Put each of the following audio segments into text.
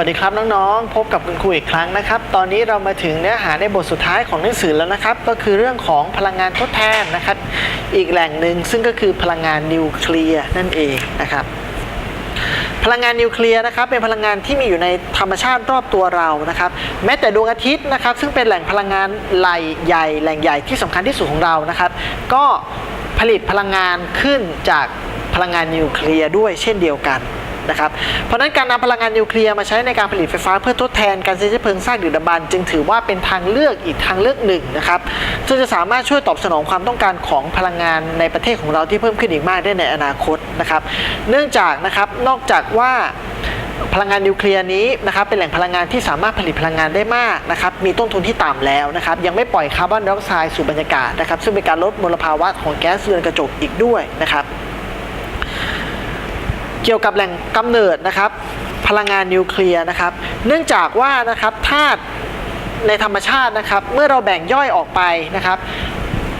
วัสดีครับน้องๆ พบกับคุณครูอีกครั้งนะครับ ตอนนี้เรามาถึงเนื้อหาในบทสุดท้ายของหนังสือแล้วนะครับ ก็คือเรื่องของพลังงานทดแทนนะครับ อีกแหล่งหนึ่งซึ่งก็คือพลังงานนิวเคลียร์นั่นเองนะครับ พลังงานนิวเคลียร์นะครับเป็นพลังงานที่มีอยู่ในธรรมชาติรอบตัวเรานะครับ แม้แต่ดวงอาทิตย์นะครับ ซึ่งเป็นแหล่งพลังงานไหลใหญ่แหล่งใหญ่ที่สำคัญที่สุดของเรานะครับ ก็ผลิตพลังงานขึ้นจากพลังงานนิวเคลียร์ด้วยเช่นเดียวกัน นะครับ เพราะฉะนั้นการนำพลังงานนิวเคลียร์มาใช้ในการผลิตไฟฟ้าเพื่อทดแทนการใช้เชื้อเพลิงสร้างดึกดำบรรจึงถือว่าเป็นทางเลือกอีกทางเลือกหนึ่งนะครับซึ่งจะสามารถช่วยตอบสนองความต้องการของพลังงานในประเทศของเราที่เพิ่มขึ้นอีกมากได้ในอนาคตนะครับ เนื่องจากนะครับนอกจากว่าพลังงานนิวเคลียร์นี้นะครับเป็นแหล่งพลังงานที่สามารถผลิตพลังงานได้มากนะครับมีต้นทุนที่ต่ำแล้วนะครับยังไม่ปล่อยคาร์บอนไดออกไซด์สู่บรรยากาศนะครับซึ่งเป็นการลดมลภาวะของแก๊สเรือนกระจกอีกด้วยนะครับ เกี่ยวกับแหล่งกำเนิดนะครับ พลังงานนิวเคลียร์นะครับ เนื่องจากว่านะครับธาตุในธรรมชาตินะครับ เมื่อเราแบ่งย่อยออกไปนะครับ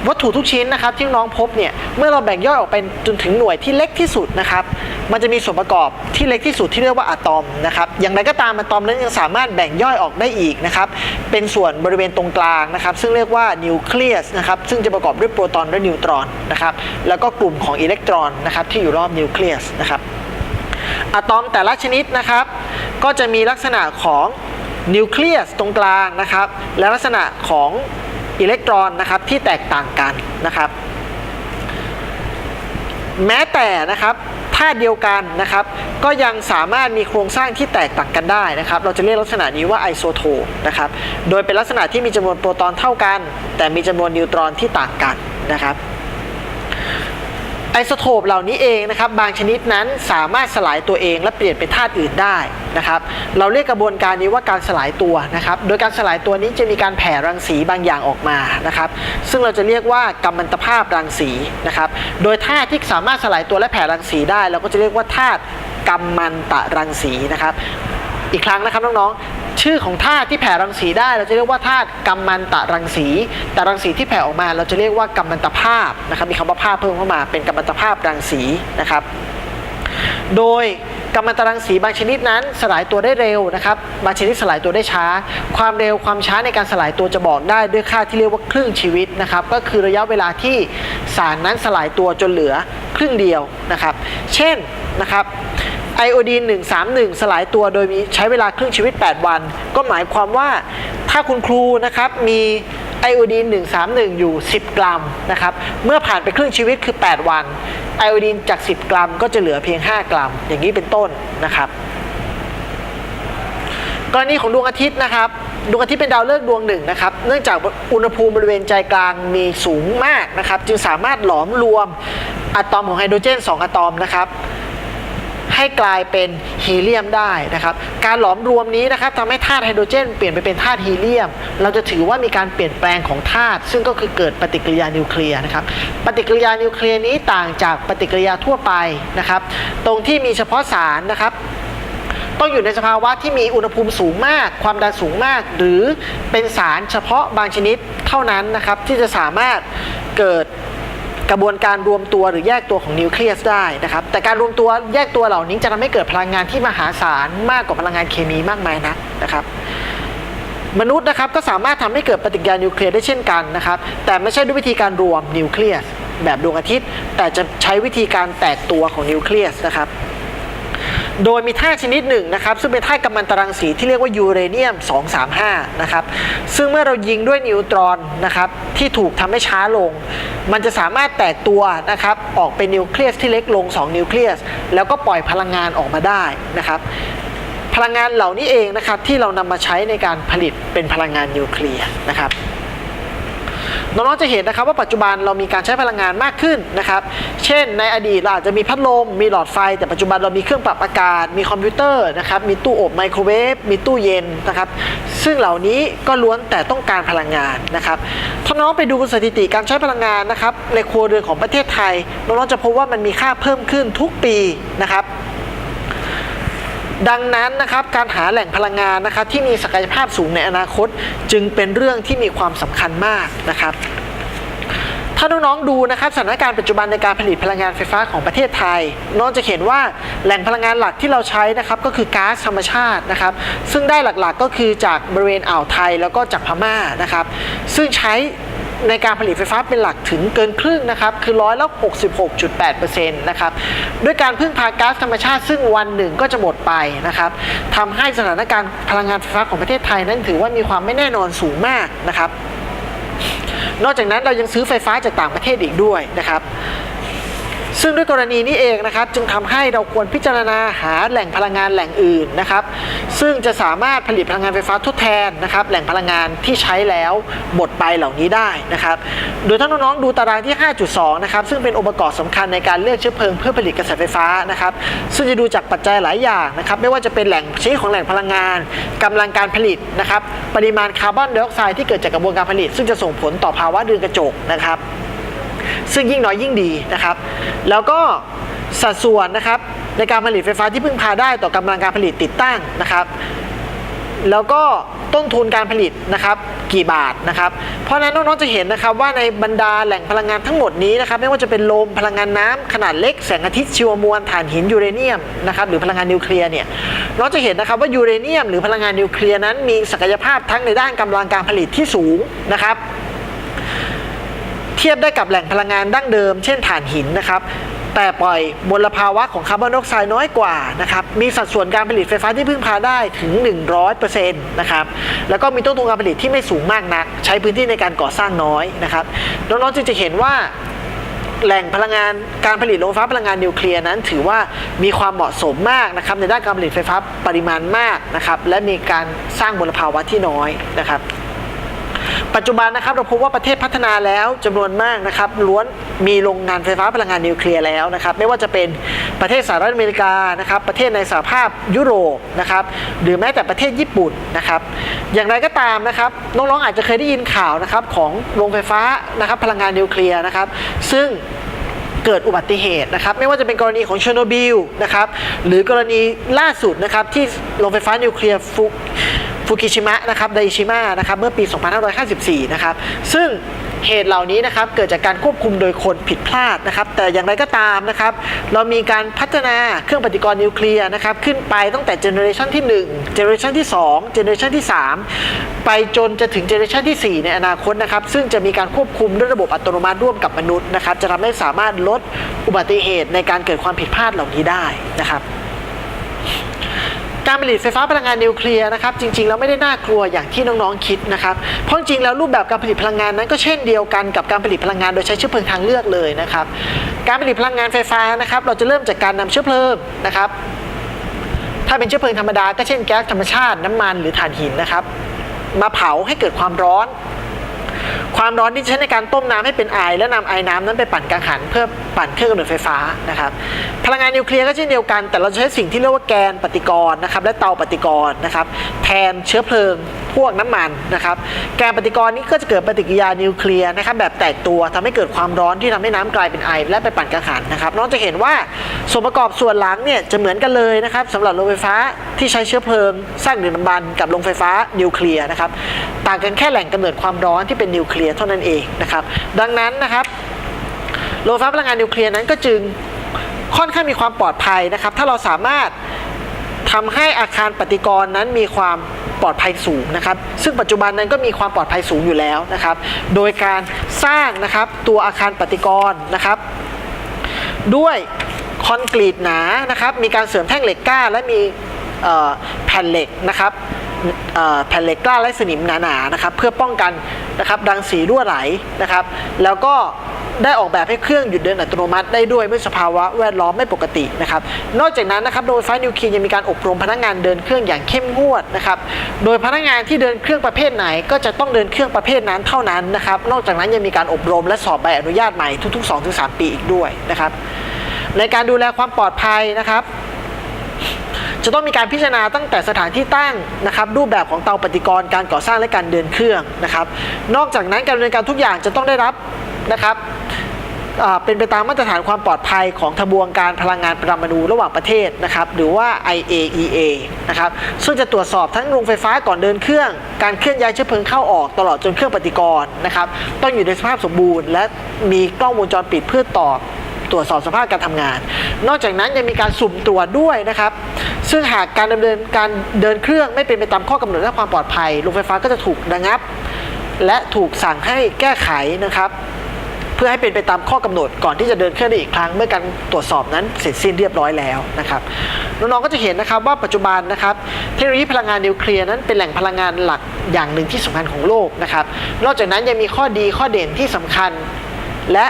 วัตถุทุกชิ้นนะครับที่น้องพบเนี่ยเมื่อเราแบ่งย่อยออกไปจนถึงหน่วยที่เล็กที่สุดนะครับ มันจะมีส่วนประกอบที่เล็กที่สุดที่เรียกว่าอะตอมนะครับอย่างไรก็ตามอะตอมนั้นยังสามารถแบ่งย่อยออกได้อีกนะครับเป็นส่วนบริเวณตรงกลางนะครับ ซึ่งเรียกว่านิวเคลียสนะครับซึ่งจะประกอบด้วยโปรตอนและนิวตรอนนะครับแล้วก็กลุ่มของอิเล็กตรอนนะครับที่อยู่รอบนิวเคลียสนะครับ อะตอมแต่ละชนิดนะครับ ก็จะมีลักษณะของนิวเคลียสตรงกลางนะครับ และลักษณะของอิเล็กตรอนนะครับที่แตกต่างกันนะครับ แม้แต่นะครับธาตุเดียวกันนะครับ ก็ยังสามารถมีโครงสร้างที่แตกต่างกันได้นะครับ เราจะเรียกลักษณะนี้ว่าไอโซโทปนะครับ โดยเป็นลักษณะที่มีจำนวนโปรตอนเท่ากัน แต่มีจำนวนนิวตรอนที่ต่างกันนะครับ ไอโซโทปเหล่านี้เองนะครับบางชนิดนั้นสามารถสลายตัวเองและเปลี่ยนเป็นธาตุอื่นได้นะครับเราเรียกกระบวนการนี้ว่าการสลายตัวนะครับโดยการสลายตัวนี้จะมีการแผ่รังสีบางอย่างออกมานะครับซึ่งเราจะเรียกว่ากัมมันตภาพรังสีนะครับโดยธาตุที่สามารถสลายตัวและแผ่รังสีได้ เราก็จะเรียกว่าธาตุกัมมันตรังสีนะครับอีกครั้งนะครับน้องๆ ชื่อของธาตุที่แผ่รังสีได้ เราจะเรียกว่าธาตุกัมมันตะรังสี แต่รังสีที่แผ่ออกมาเราจะเรียกว่ากัมมันตภาพนะครับมีคำว่าภาพเพิ่มเข้ามาเป็นกัมมันตภาพรังสีนะครับ โดยกัมมันตรังสีบางชนิดนั้นสลายตัวได้เร็วนะครับบางชนิดสลายตัวได้ช้า ความเร็วความช้าในการสลายตัวจะบอกได้ด้วยค่าที่เรียกว่าครึ่งชีวิตนะครับก็คือระยะเวลาที่สารนั้นสลายตัวจนเหลือครึ่งเดียวนะครับ เช่นนะครับ ไอโอดีน131 สลายตัวโดยมีใช้เวลาครึ่งชีวิต 8 วัน ก็หมายความว่าถ้าคุณครูนะครับมีไอโอดีน131 อยู่ 10 กรัมนะครับเมื่อผ่านไปครึ่งชีวิตคือ 8 วันไอโอดีนจาก 10 กรัม ก็จะเหลือเพียง 5 กรัม อย่างนี้เป็นต้นนะครับกรณีของดวงอาทิตย์นะครับดวงอาทิตย์เป็นดาวฤกษ์ดวงหนึ่งนะครับ เนื่องจากอุณหภูมิบริเวณใจกลางมีสูงมากนะครับ จึงสามารถหลอมรวมอะตอมของไฮโดรเจน 2 อะตอมนะครับ ให้กลายเป็นฮีเลียมได้นะครับ การหลอมรวมนี้นะครับทำให้ธาตุไฮโดรเจน เปลี่ยนไปเป็นธาตุฮีเลียม เราจะถือว่ามีการเปลี่ยนแปลงของธาตุซึ่งก็คือเกิดปฏิกิริยานิวเคลียร์นะครับ ปฏิกิริยานิวเคลียร์นี้ต่างจากปฏิกิริยาทั่วไปนะครับ ตรงที่มีเฉพาะสารนะครับต้องอยู่ในสภาวะที่มีอุณหภูมิสูงมาก ความดันสูงมาก หรือเป็นสารเฉพาะบางชนิดเท่านั้นนะครับ ที่จะสามารถเกิด กระบวนการรวมตัวหรือแยกตัวของนิวเคลียสได้นะครับแต่การรวมตัวแยกตัวเหล่านี้จะทำให้เกิดพลังงานที่มหาศาลมากกว่าพลังงานเคมีมากมายนะนะครับมนุษย์นะครับก็สามารถทำให้เกิดปฏิกิริยานิวเคลียร์ได้เช่นกันนะครับแต่ไม่ใช่ด้วยวิธีการรวมนิวเคลียสแบบดวงอาทิตย์ แต่จะใช้วิธีการแตกตัวของนิวเคลียสนะครับ โดยมีธาตุชนิดหนึ่งนะครับ ซึ่งเป็นธาตุกัมมันตรังสีที่เรียกว่ายูเรเนียม 235 นะครับ ซึ่งเมื่อเรายิงด้วยนิวตรอนนะครับที่ถูกทำให้ช้าลง มันจะสามารถแตกตัวนะครับออกเป็นนิวเคลียสที่เล็กลง 2 นิวเคลียส แล้วก็ปล่อยพลังงานออกมาได้นะครับ พลังงานเหล่านี้เองนะครับที่เรานำมาใช้ในการผลิตเป็นพลังงานนิวเคลียร์นะครับ น้องๆจะเห็นนะครับว่าปัจจุบันเรามีการใช้พลังงานมากขึ้นนะครับ เช่น ในอดีตเราอาจจะมีพัดลม มีหลอดไฟ แต่ปัจจุบันเรามีเครื่องปรับอากาศ มีคอมพิวเตอร์นะครับ มีตู้อบไมโครเวฟ มีตู้เย็นนะครับ ซึ่งเหล่านี้ก็ล้วนแต่ต้องการพลังงานนะครับถ้าน้องไปดูสถิติการใช้พลังงานนะครับในครัวเรือนของประเทศไทย น้องๆจะพบว่ามันมีค่าเพิ่มขึ้นทุกปีนะครับ ดังนั้นนะครับการหาแหล่งพลังงานนะครับที่มีศักยภาพสูงในอนาคต จึงเป็นเรื่องที่มีความสำคัญมากนะครับถ้าาน้องๆดูนะครับสถานการณ์ปัจจุบันในการผลิตพลังงานไฟฟ้าของประเทศไทย น้องจะเห็นว่าแหล่งพลังงานหลักที่เราใช้นะครับก็คือก๊าซธรรมชาตินะครับ ซึ่งได้หลักๆก็คือจากบริเวณอ่าวไทยแล้วก็จากพม่านะครับ ซึ่งใช้ ในการผลิตไฟฟ้าเป็นหลักถึงเกินครึ่งนะครับ คือร้อยละ66.8%นะครับ ด้วยการพึ่งพาก๊าซธรรมชาติซึ่งวันหนึ่งก็จะหมดไปนะครับทำให้สถานการณ์พลังงานไฟฟ้าของประเทศไทยนั้นถือว่ามีความไม่แน่นอนสูงมากนะครับ นอกจากนั้นเรายังซื้อไฟฟ้าจากต่างประเทศอีกด้วยนะครับ ซึ่งด้วยกรณีนี้เองนะครับจึงทำให้เราควรพิจารณาหาแหล่งพลังงานแหล่งอื่นนะครับซึ่งจะสามารถผลิตพลังงานไฟฟ้าทดแทนนะครับแหล่งพลังงานที่ใช้แล้วหมดไปเหล่านี้ได้นะครับโดยท่านน้องๆดูตารางที่ 5.2 นะครับซึ่งเป็นองค์ประกอบสำคัญในการเลือกเชื้อเพลิงเพื่อผลิตกระแสไฟฟ้านะครับซึ่งจะดูจากปัจจัยหลายอย่างนะครับไม่ว่าจะเป็นแหล่งชนิดของแหล่งพลังงานกำลังการผลิตนะครับปริมาณคาร์บอนไดออกไซด์ที่เกิดจากกระบวนการผลิต ซึ่งจะส่งผลต่อภาวะเรือนกระจกนะครับ ซึ่งยิ่งน้อยยิ่งดีนะครับ แล้วก็สัดส่วนนะครับในการผลิตไฟฟ้าที่พึ่งพาได้ต่อกำลังการผลิตติดตั้งนะครับ แล้วก็ต้นทุนการผลิตนะครับกี่บาทนะครับ เพราะนั้นน้องๆจะเห็นนะครับว่าในบรรดาแหล่งพลังงานทั้งหมดนี้นะครับไม่ว่าจะเป็นลมพลังงานน้ำขนาดเล็กแสงอาทิตย์ชีวมวลถ่านหินยูเรเนียมนะครับหรือพลังงานนิวเคลียร์เนี่ยน้องจะเห็นนะครับว่ายูเรเนียม หรือพลังงานนิวเคลียร์นั้นมีศักยภาพทั้งในด้านกำลังการผลิตที่สูงนะครับ เทียบได้กับแหล่งพลังงานดั้งเดิม เช่นถ่านหินนะครับ แต่ปล่อยมลภาวะของคาร์บอนไดออกไซด์น้อยกว่านะครับ มีสัดส่วนการผลิตไฟฟ้าที่พึ่งพาได้ถึง 100%นะครับ แล้วก็มีต้นทุนการผลิตที่ไม่สูงมากนัก ใช้พื้นที่ในการก่อสร้างน้อยนะครับ น้องๆจึงจะเห็นว่าแหล่งพลังงานการผลิตโรงไฟฟ้าพลังงานนิวเคลียร์นั้น ถือว่ามีความเหมาะสมมากนะครับในด้านการผลิตไฟฟ้าปริมาณมากนะครับและมีการสร้างมลภาวะที่น้อยนะครับ ปัจจุบันนะครับเราพบว่าประเทศพัฒนาแล้วจำนวนมากนะครับล้วนมีโรงงานไฟฟ้าพลังงานนิวเคลียร์แล้วนะครับไม่ว่าจะเป็นประเทศสหรัฐอเมริกานะครับประเทศในสหภาพยุโรปนะครับหรือแม้แต่ประเทศญี่ปุ่นนะครับอย่างไรก็ตามนะครับน้องๆอาจจะเคยได้ยินข่าวนะครับของโรงไฟฟ้านะครับพลังงานนิวเคลียร์นะครับซึ่งเกิดอุบัติเหตุนะครับไม่ว่าจะเป็นกรณีของเชอร์โนบิลนะครับหรือกรณีล่าสุดนะครับที่โรงไฟฟ้านิวเคลียร์ ฟุกิชิมะนะครับไดชิมะนะครับเมื่อปี 2554 นะครับซึ่งเหตุเหล่านี้นะครับเกิดจากการควบคุมโดยคนผิดพลาดนะครับแต่อย่างไรก็ตามนะครับเรามีการพัฒนาเครื่องปฏิกรณ์นิวเคลียร์นะครับขึ้นไปตั้งแต่เจเนอเรชันที่1เจเนอเรชันที่2เจเนอเรชันที่ 3 ไปจนจะถึงเจเนอเรชันที่ 4 ในอนาคตนะครับซึ่งจะมีการควบคุมด้วยระบบอัตโนมัติร่วมกับมนุษย์นะครับจะทำให้สามารถลดอุบัติเหตุในการเกิดความผิดพลาดเหล่านี้ได้นะครับ การผลิตไฟฟ้าพลังงานนิวเคลียร์นะครับจริงๆแล้วไม่ได้น่ากลัวอย่างที่น้องๆคิดนะครับเพราะจริงแล้วรูปแบบการผลิตพลังงานนั้นก็เช่นเดียวกันกับการผลิตพลังงานโดยใช้เชื้อเพลิงทางเลือกเลยนะครับการผลิตพลังงานไฟฟ้านะครับเราจะเริ่มจากการนำเชื้อเพลิงนะครับถ้าเป็นเชื้อเพลิงธรรมดาก็เช่นแก๊สธรรมชาติน้ำมันหรือถ่านหินนะครับมาเผาให้เกิดความร้อน ความร้อนที่ใช้ในการต้มน้ำให้เป็นไอและนำไอน้ำนั้นไปปั่นกังหัน เพื่อปั่นเครื่องกำเนิดไฟฟ้านะครับ พลังงานนิวเคลียร์ก็เช่นเดียวกัน แต่เราจะใช้สิ่งที่เรียกว่าแกนปฏิกรณ์นะครับและเตาปฏิกรณ์นะครับแทนเชื้อเพลิงพวกน้ำมันนะครับแกนปฏิกรณ์นี้ก็จะเกิดปฏิกิริยานิวเคลียร์นะครับแบบแตกตัวทำให้เกิดความร้อนที่ทำให้น้ำกลายเป็นไอและไปปั่นกังหันนะครับน้องจะเห็นว่าส่วนประกอบส่วนหลังเนี่ยจะเหมือนกันเลยนะครับสำหรับโรงไฟฟ้าที่ใช้เชื้อเพลิง สร้างดื่มน้ำมันกับโรงไฟฟ้านิวเคลียร์นะครับต่างกันแค่แหล่งกำเนิดความร้อนที่เป็นนิวเคลียร์เท่านั้นเองนะครับ ดังนั้นนะครับโรงไฟฟ้าพลังงานนิวเคลียร์นั้นก็จึงค่อนข้างมีความปลอดภัยนะครับ ถ้าเราสามารถทำให้อาคารปฏิกรณ์นั้นมีความปลอดภัยสูงนะครับ ซึ่งปัจจุบันนั้นก็มีความปลอดภัยสูงอยู่แล้วนะครับ โดยการสร้างนะครับตัวอาคารปฏิกรณ์นะครับ ด้วยคอนกรีตหนานะครับ มีการเสริมแท่งเหล็กกล้า และมีแผ่นเหล็กนะครับแผ่นเหล็กกล้าและสนิมหนาๆนะครับ เพื่อป้องกัน นะครับรังสีรั่วไหลนะครับ แล้วก็ได้ออกแบบให้เครื่องหยุดเดินอัตโนมัติได้ด้วยเมื่อสภาวะแวดล้อมไม่ปกตินะครับ นอกจากนั้นนะครับโดยไฟฟ้านิวเคลียร์ยังมีการอบรมพนักงานเดินเครื่องอย่างเข้มงวดนะครับ โดยพนักงานที่เดินเครื่องประเภทไหน ก็จะต้องเดินเครื่องประเภทนั้นเท่านั้นนะครับ นอกจากนั้นยังมีการอบรมและสอบใบอนุญาตใหม่ทุกๆ 2-3 ปีอีกด้วยนะครับ ในการดูแลความปลอดภัยนะครับ จะต้องมีการพิจารณาตั้งแต่สถานที่ตั้งนะครับรูปแบบของเตาปฏิกรณ์การก่อสร้างและการเดินเครื่องนะครับนอกจากนั้นการดำเนินการทุกอย่างจะต้องได้รับนะครับเป็นไปตามมาตรฐานความปลอดภัยของทบวงการพลังงานปรมาณูระหว่างประเทศนะครับหรือว่า IAEA นะครับซึ่งจะตรวจสอบทั้งโรงไฟฟ้าก่อนเดินเครื่อง การเคลื่อนย้ายเชื้อเพลิงเข้าออกตลอดจนเครื่องปฏิกรณ์นะครับต้องอยู่ในสภาพสมบูรณ์ และมีกล้องวงจรปิดเพื่อตอบ ตรวจสอบสภาพการทำงาน นอกจากนั้นยังมีการสุ่มตรวจด้วยนะครับ ซึ่งหากการดำเนินการเดินเครื่องไม่เป็นไปตามข้อกำหนดและความปลอดภัยโรงไฟฟ้าก็จะถูกระงับ และถูกสั่งให้แก้ไขนะครับ เพื่อให้เป็นไปตามข้อกำหนดก่อนที่จะเดินเครื่องได้อีกครั้ง เมื่อการตรวจสอบนั้นเสร็จสิ้นเรียบร้อยแล้วนะครับน้องๆก็จะเห็นนะครับว่าปัจจุบันนะครับเทคโนโลยีพลังงานนิวเคลียร์นั้นเป็นแหล่งพลังงานหลักอย่างหนึ่งที่สำคัญของโลกนะครับ นอกจากนั้นยังมีข้อดีข้อเด่นที่สำคัญ และ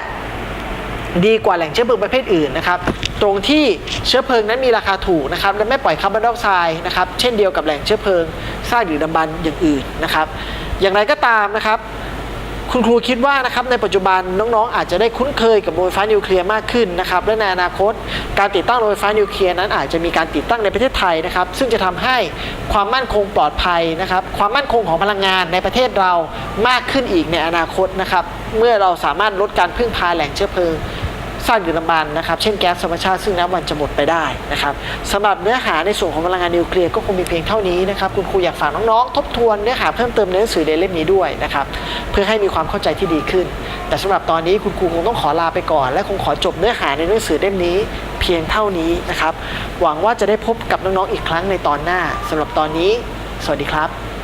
ดีกว่าแหล่งเชื้อเพลิงประเภทอื่นนะครับ ตรงที่เชื้อเพลิงนั้นมีราคาถูกนะครับและไม่ปล่อยคาร์บอนไดออกไซด์นะครับเช่นเดียวกับแหล่งเชื้อเพลิงซากดึกดำบรรพ์อย่างอื่นนะครับ อย่างไรก็ตามนะครับคุณครูคิดว่านะครับในปัจจุบันน้องๆ อาจจะได้คุ้นเคยกับโรงไฟฟ้านิวเคลียร์มากขึ้นนะครับและในอนาคต การติดตั้งโรงไฟฟ้านิวเคลียร์นั้นอาจจะมีการติดตั้งในประเทศไทยนะครับซึ่งจะทำให้ความมั่นคงปลอดภัยนะครับความมั่นคงของพลังงานในประเทศเรามากขึ้นอีกในอนาคตนะครับเมื่อเราสามารถลดการพึ่งพาแหล่งเชื้อเพลิง สร้างดึกดำบรรพ์นะครับเช่นแก๊สธรรมชาติซึ่งน้ำวันจะหมดไปได้นะครับสำหรับเนื้อหาในส่วนของพลังงานนิวเคลียร์ก็คงมีเพียงเท่านี้นะครับคุณครูอยากฝากน้องๆทบทวนเนื้อหาเพิ่มเติมในหนังสือเดเล่มนี้ด้วยนะครับเพื่อให้มีความเข้าใจที่ดีขึ้น แต่สำหรับตอนนี้คุณครูคงต้องขอลาไปก่อน และคงขอจบเนื้อหาในหนังสือเล่มนี้ เพียงเท่านี้นะครับหวังว่าจะได้พบกับน้องๆอีกครั้งในตอนหน้าสำหรับตอนนี้ สวัสดีครับ